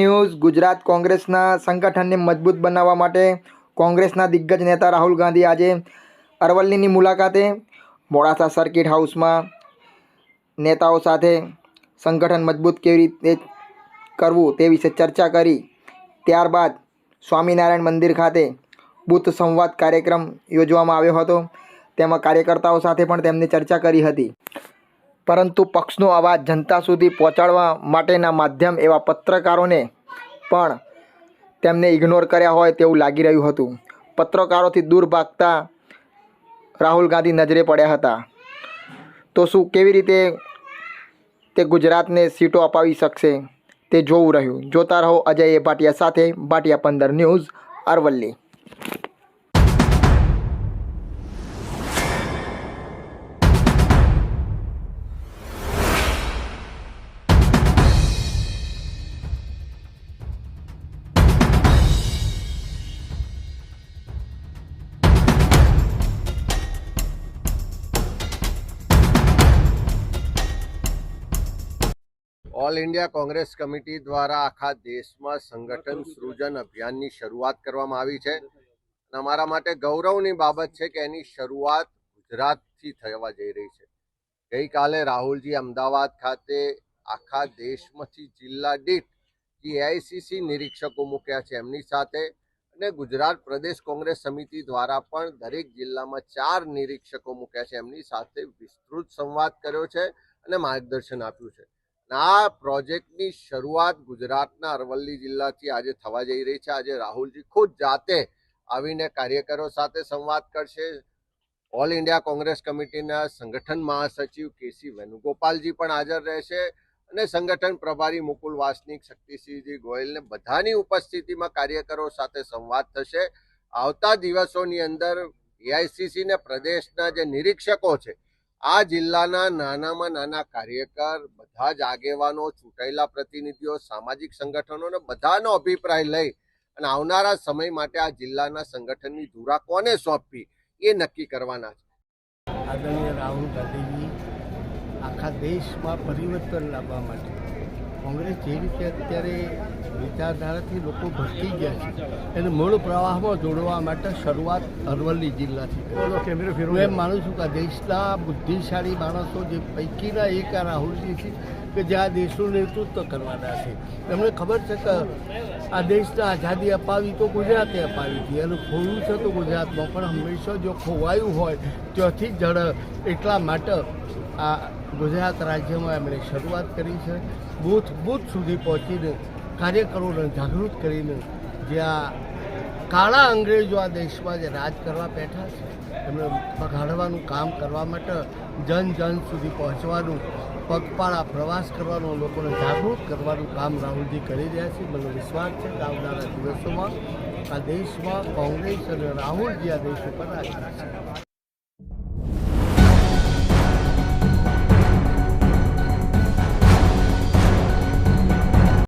News, Gujarat કોંગ્રેસના સંગઠનને મજબૂત બનાવવા માટે કોંગ્રેસના દિગ્ગજ નેતા રાહુલ ગાંધી આજે અરવલ્લીની મુલાકાતે મોડાસા સર્કિટ હાઉસમાં નેતાઓ સાથે સંગઠન મજબૂત કેવી રીતે કરવું તે વિશે ચર્ચા કરી. ત્યારબાદ સ્વામિનારાયણ મંદિર ખાતે બુથ સંવાદ કાર્યક્રમ યોજવામાં આવ્યો હતો. તેમાં કાર્યકર્તાઓ સાથે પણ તેમની ચર્ચા કરી હતી. પરંતુ પક્ષનો અવાજ જનતા સુધી પહોંચાડવા માટેના માધ્યમ એવા પત્રકારોને પણ તેમને ઇગ્નોર કર્યા હોય તેવું લાગી રહ્યું હતું. પત્રકારોથી દૂર ભાગતા રાહુલ ગાંધી નજરે પડ્યા હતા. તો શું કેવી રીતે તે ગુજરાતને સીટો અપાવી શકશે તે જોવું રહ્યું. જોતા રહો અજય ભાટિયા સાથે, ભાટિયા પંદર news Aravalli. All India Congress committee દ્વારા આખા દેશમાં સંગઠન સૃજન અભિયાનની શરૂઆત કરવામાં આવી છે. અને અમારા માટે ગૌરવની બાબત છે કે એની શરૂઆત ગુજરાતથી થવા જઈ રહી છે. ગઈકાલે રાહુલજી અમદાવાદ ખાતે આખા દેશમાંથી જિલ્લા દીઠ જીઆઈસીસી નિરીક્ષકો મૂક્યા છે એમની સાથે. અને ગુજરાત પ્રદેશ કોંગ્રેસ સમિતિ દ્વારા પણ દરેક જિલ્લામાં ચાર નિરીક્ષકો મૂક્યા છે એમની સાથે વિસ્તૃત સંવાદ કર્યો છે અને માર્ગદર્શન આપ્યું છે. આ પ્રોજેક્ટની શરૂઆત ગુજરાતના અરવલ્લી જિલ્લાથી આજે થવા જઈ રહી છે. આજે રાહુલજી ખુદ જાતે આવીને કાર્યકરો સાથે સંવાદ કરશે. ઓલ ઇન્ડિયા કોંગ્રેસ કમિટીના સંગઠન મહાસચિવ કેસી વેણુગોપાલજી પણ હાજર રહેશે અને સંગઠન પ્રભારી મુકુલ વાસનિક, શક્તિસિંહજી ગોયલને બધાની ઉપસ્થિતિમાં કાર્યકરો સાથે સંવાદ થશે. આવતા દિવસોની અંદર એઆઈસીસીને પ્રદેશના જે નિરીક્ષકો છે આ જિલ્લાના નાનામાં નાના કાર્યકર, બધા જ આગેવાનો, ચૂંટાયેલા પ્રતિનિધિઓ, સામાજિક સંગઠનોને બધાનો અભિપ્રાય લઈ અને આવનારા સમય માટે આ જિલ્લાના સંગઠનની ધુરા કોને સોંપવી એ નક્કી કરવાના છે. આદરણીય રાહુલ ગાંધીજી, આખા દેશમાં પરિવર્તન લાવવા માટે કોંગ્રેસ જે રીતે અત્યારે વિચારધારાથી લોકો ભટકી ગયા છે. એને મૂળ પ્રવાહમાં જોડવા માટે શરૂઆત અરવલ્લી જિલ્લાથી. હું એમ માનું છું કે દેશના બુદ્ધિશાળી માણસો જે પૈકીના એક આ રાહુલજી છે કે જે આ દેશનું નેતૃત્વ કરવાના છે. એમને ખબર છે કે આ દેશને આઝાદી અપાવી તો ગુજરાતે અપાવી હતી. અને ખોયું છે તો ગુજરાતમાં પણ હંમેશા જો ખોવાયું હોય ત્યાંથી જડ એટલા માટે આ ગુજરાત રાજ્યમાં એમણે શરૂઆત કરી છે. બૂથ બૂથ સુધી પહોંચીને કાર્યકરોને જાગૃત કરીને જે આ કાળા અંગ્રેજો આ દેશમાં જે રાજ કરવા બેઠા છે, એમને પગાડવાનું કામ કરવા માટે જન જન સુધી પહોંચવાનું, પગપાળા પ્રવાસ કરવાનો, લોકોને જાગૃત કરવાનું કામ રાહુલજી કરી રહ્યા છે. મને વિશ્વાસ છે કે આવનારા દિવસોમાં આ દેશમાં કોંગ્રેસ અને રાહુલજી આ દેશ ઉપર રાજ કરશે